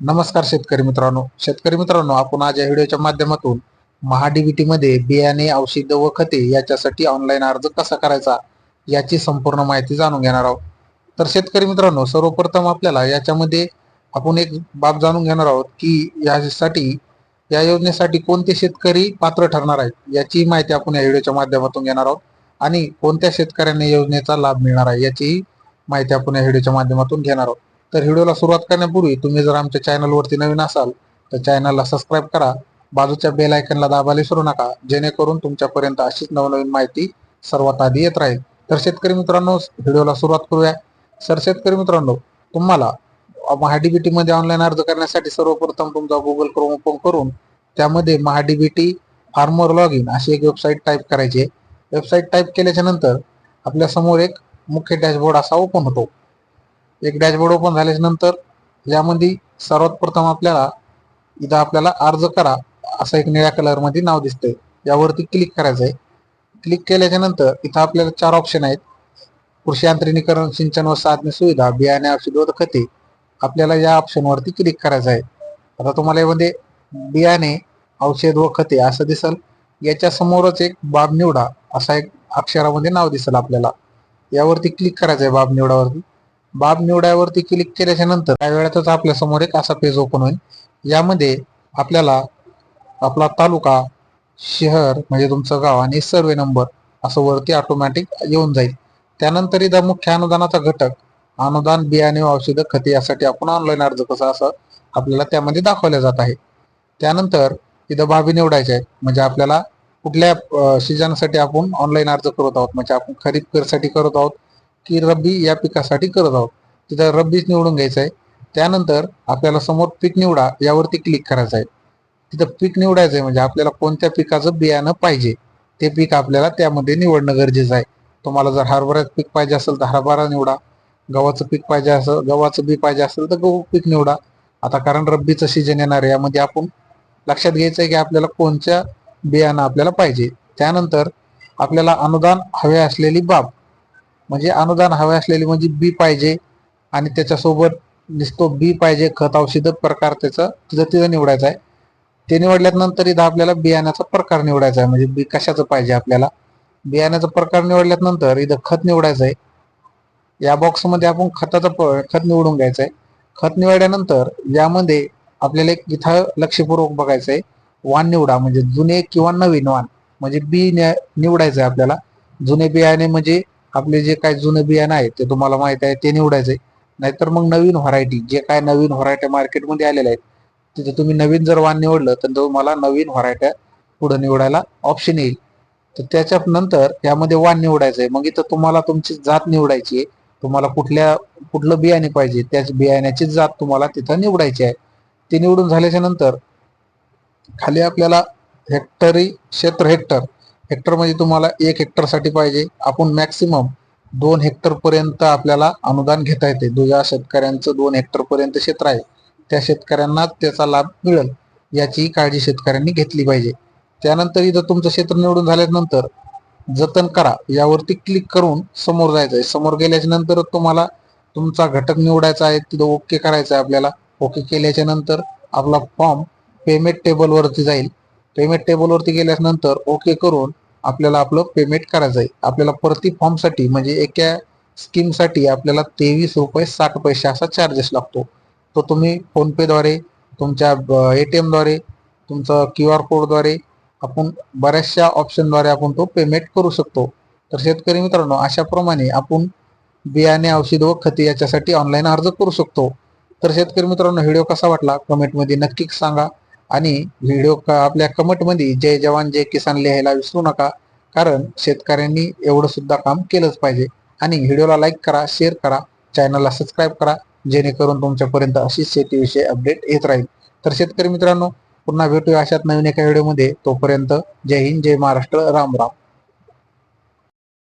नमस्कार शेतकरी मित्रांनो. शेतकरी मित्रांनो आपण आज या व्हिडिओच्या माध्यमातून महाडीबीटी मध्ये बियाणे औषध व खते याच्यासाठी ऑनलाईन अर्ज कसा करायचा याची संपूर्ण माहिती जाणून घेणार आहोत. तर शेतकरी मित्रांनो सर्वप्रथम आपल्याला याच्यामध्ये आपण एक बाब जाणून घेणार आहोत की यासाठी या योजनेसाठी कोणते शेतकरी पात्र ठरणार आहेत याची माहिती आपण या व्हिडिओच्या माध्यमातून घेणार आहोत आणि कोणत्या शेतकऱ्यांना योजनेचा लाभ मिळणार आहे याचीही माहिती आपण या व्हिडिओच्या माध्यमातून घेणार आहोत. तर व्हिडिओला सुरुवात करण्यापूर्वी तुम्ही जर आमच्या चॅनलवरती नवीन असाल तर चॅनलला सबस्क्राईब करा. बाजूच्या बेल आयकनला दाबायला विसरू नका. जेणेकरून तुमच्यापर्यंत अशीच नवनवीन माहिती सर्वात आधी येत राहील. तर शेतकरी मित्रांनो व्हिडिओला सुरुवात करूया. सर शेतकरी मित्रांनो तुम्हाला महाडीबीटी मध्ये ऑनलाईन अर्ज करण्यासाठी सर्वप्रथम तुमचा गुगल क्रोम ओपन करून त्यामध्ये महाडीबीटी फार्मर लॉग इन अशी एक वेबसाईट टाईप करायची आहे. वेबसाईट टाईप केल्याच्यानंतर आपल्यासमोर एक मुख्य डॅशबोर्ड असा ओपन होतो. एक डॅशबोर्ड ओपन झाल्याच्यानंतर यामध्ये सर्वात प्रथम आपल्याला इथं आपल्याला अर्ज करा असं एक निळ्या कलरमध्ये नाव दिसतंय. यावरती क्लिक करायचं आहे क्लिक केल्याच्यानंतर इथं आपल्याला चार ऑप्शन आहेत. कृषी यांत्रिकीकरण सिंचन व साधने सुविधा बियाणे औषध व खते आपल्याला या ऑप्शनवरती क्लिक करायचं आहे. आता तुम्हाला यामध्ये बियाणे औषध व खते असं दिसल. याच्या समोरच एक बाब निवडा असा एक अक्षरामध्ये नाव दिसेल आपल्याला. यावरती क्लिक करायचं आहे बाब निवडावरती. बाब निवडावरती क्लिक केल्याच्यानंतर काही वेळातच आपल्यासमोर एक असा पेज ओपन होईल. यामध्ये आपल्याला आपला तालुका शहर म्हणजे तुमचं गाव आणि सर्वे नंबर असं वरती ऑटोमॅटिक येऊन जाईल. त्यानंतर इथं मुख्य अनुदानाचा घटक अनुदान बियाणे व औषधं खते यासाठी आपण ऑनलाईन अर्ज कसा असं आपल्याला त्यामध्ये दाखवल्या जात आहे. त्यानंतर इथं बाबी निवडायच्या आहेत. म्हणजे आपल्याला कुठल्या सीजनसाठी आपण ऑनलाईन अर्ज करत आहोत. म्हणजे आपण खरीप करसाठी करत आहोत. की रब्बी या पिकासाठी करत आहोत. तिथं रब्बीच निवडून घ्यायचं आहे. त्यानंतर आपल्याला समोर पीक निवडा यावरती क्लिक करायचं आहे. तिथं पीक निवडायचं आहे म्हणजे आपल्याला कोणत्या पिकाचं बियाणं पाहिजे ते पीक आपल्याला त्यामध्ये निवडणं गरजेचं आहे. तुम्हाला जर हरभऱ्यात पीक पाहिजे असेल तर हरभरा निवडा गव्हाचं पीक पाहिजे असेल गव्हाचं बी पाहिजे असेल तर गहू पीक निवडा. आता कारण रब्बीचं सीजन येणार आहे यामध्ये आपण लक्षात घ्यायचं आहे की आपल्याला कोणत्या बियाणं आपल्याला पाहिजे. त्यानंतर आपल्याला अनुदान हवे असलेली बाब म्हणजे अनुदान हवे असलेली म्हणजे बी पाहिजे आणि त्याच्यासोबत दिसतो बी पाहिजे खत औषध प्रकार त्याचा तिथं तिथं निवडायचा आहे. ते निवडल्यानंतर इथं आपल्याला बियाण्याचा प्रकार निवडायचा आहे. म्हणजे बी कशाचं पाहिजे आपल्याला? बियाण्याचा प्रकार निवडल्यानंतर इथं खत निवडायचं आहे. या बॉक्समध्ये आपण खताचं खत निवडून घ्यायचं आहे. खत निवडल्यानंतर यामध्ये आपल्याला एक इथं लक्षपूर्वक बघायचं आहे. वाण निवडा म्हणजे जुने किंवा नवीन वाण. म्हणजे बी निवडायचं आहे आपल्याला. जुने बियाणे म्हणजे आपले जे काय जुनं बियाणं आहे ते तुम्हाला माहीत आहे ते निवडायचंय. नाहीतर मग नवीन व्हरायटी जे काय नवीन व्हरायट्या मार्केटमध्ये आलेल्या आहेत तिथे तुम्ही नवीन जर वाण निवडलं तर तुम्हाला नवीन व्हरायट्या पुढे निवडायला ऑप्शन येईल. तर त्याच्या नंतर यामध्ये वाण निवडायचं आहे मग इथं तुम्हाला तुमची जात निवडायची आहे तुम्हाला कुठल्या कुठलं बियाणे पाहिजे त्याच बियाण्याची जात तुम्हाला तिथं निवडायची आहे. ते निवडून झाल्याच्यानंतर खाली आपल्याला हेक्टरी क्षेत्र हेक्टर हेक्टर म्हणजे तुम्हाला एक हेक्टरसाठी पाहिजे. आपण मॅक्सिमम दोन हेक्टर पर्यंत आपल्याला अनुदान घेता येते. दुजा शेतकऱ्यांचं दोन हेक्टर पर्यंत क्षेत्र आहे त्या शेतकऱ्यांना त्याचा लाभ मिळेल याची काळजी शेतकऱ्यांनी घेतली पाहिजे. त्यानंतर इथं तुमचं क्षेत्र निवडून झाल्यानंतर जतन करा. यावरती क्लिक करून समोर जायचं आहे समोर गेल्याच्यानंतर तुम्हाला तुमचा घटक निवडायचा आहे तिथं ओके करायचं आहे आपल्याला. ओके केल्याच्यानंतर आपला फॉर्म पेमेंट टेबलवरती जाईल. पेमेंट टेबलवरती गेल्यानंतर ओके करून आपल्याला आपलं पेमेंट करायचं आहे. आपल्याला प्रति फॉर्मसाठी म्हणजे एका स्कीमसाठी आपल्याला तेवीस रुपये साठ पैसे असा चार्जेस लागतो. तो तुम्ही फोनपेद्वारे तुमच्या ए टी एमद्वारे तुमचं क्यू आर कोडद्वारे आपण बऱ्याचशा ऑप्शनद्वारे आपण तो पेमेंट करू शकतो. तर शेतकरी मित्रांनो अशाप्रमाणे आपण बियाणे औषध व खते याच्यासाठी ऑनलाईन अर्ज करू शकतो. तर शेतकरी मित्रांनो व्हिडिओ कसा वाटला? कमेंटमध्ये नक्कीच सांगा. आणि व्हिडिओ आपल्या कमेंटमध्ये जय जवान जय किसान लिहायला विसरू नका. कारण शेतकऱ्यांनी एवढं सुद्धा काम केलंच पाहिजे. आणि व्हिडिओला लाईक करा शेअर करा चॅनलला सबस्क्राईब करा. जेणेकरून तुमच्यापर्यंत अशीच शेतीविषयी अपडेट येत राहील. तर शेतकरी मित्रांनो पुन्हा भेटूया अशात नवीन एका व्हिडिओमध्ये तोपर्यंत जय हिंद जय महाराष्ट्र. राम राम.